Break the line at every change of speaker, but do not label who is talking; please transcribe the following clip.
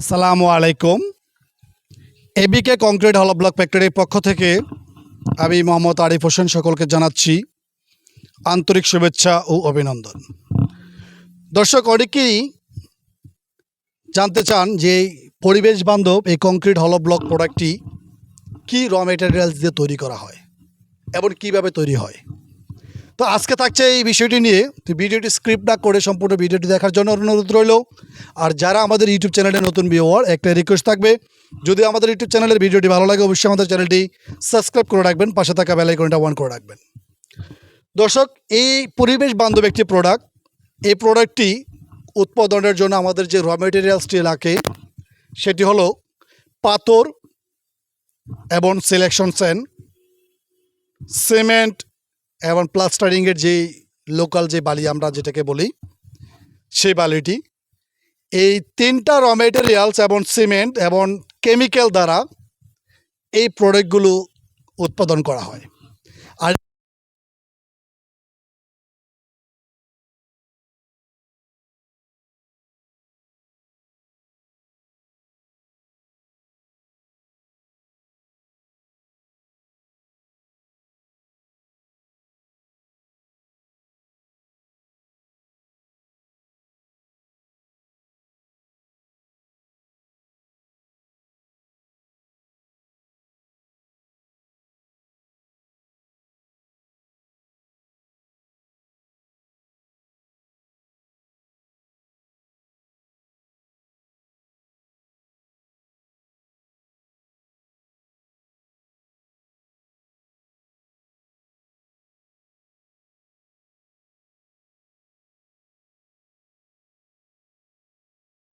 আসসালামু আলাইকুম। এবিকে কংক্রিট হল ব্লক ফ্যাক্টরির পক্ষ থেকে আমি মোহাম্মদ আরিফ হোসেন সকলকে জানাচ্ছি আন্তরিক শুভেচ্ছা ও অভিনন্দন। দর্শক, অনেকেই জানতে চান যে পরিবেশ বান্ধব, এই কংক্রিট হল ব্লক প্রোডাক্টটি কী র মেটেরিয়ালস দিয়ে তৈরি করা হয় এবং কীভাবে তৈরি হয়। তো আজকে থাকছে এই বিষয়টি নিয়ে। ভিডিওটি স্ক্রিপ্ট না করে সম্পূর্ণ ভিডিওটি দেখার জন্য অনুরোধ রইল। আর যারা আমাদের ইউটিউব চ্যানেলে নতুন ভিওয়ার একটা রিকোয়েস্ট থাকবে, যদি আমাদের ইউটিউব চ্যানেলের ভিডিওটি ভালো লাগে, অবশ্যই আমাদের চ্যানেলটি সাবস্ক্রাইব করে রাখবেন, পাশে থাকা বেলাইকনটা অন করে রাখবেন। দর্শক, এই পরিবেশ বান্ধব একটি প্রোডাক্ট এই প্রোডাক্টটি উৎপাদনের জন্য আমাদের যে র মেটেরিয়ালসটি লাগে, সেটি হলো পাথর এবং সিলেকশন সেন সিমেন্ট এবং প্লাস্টারিংয়ের যেই লোকাল যে বালি আমরা যেটাকে বলি, সেই বালিটি, এই তিনটা র মেটেরিয়ালস এবং সিমেন্ট এবং কেমিক্যাল দ্বারা এই প্রোডাক্টগুলো উৎপাদন করা হয়।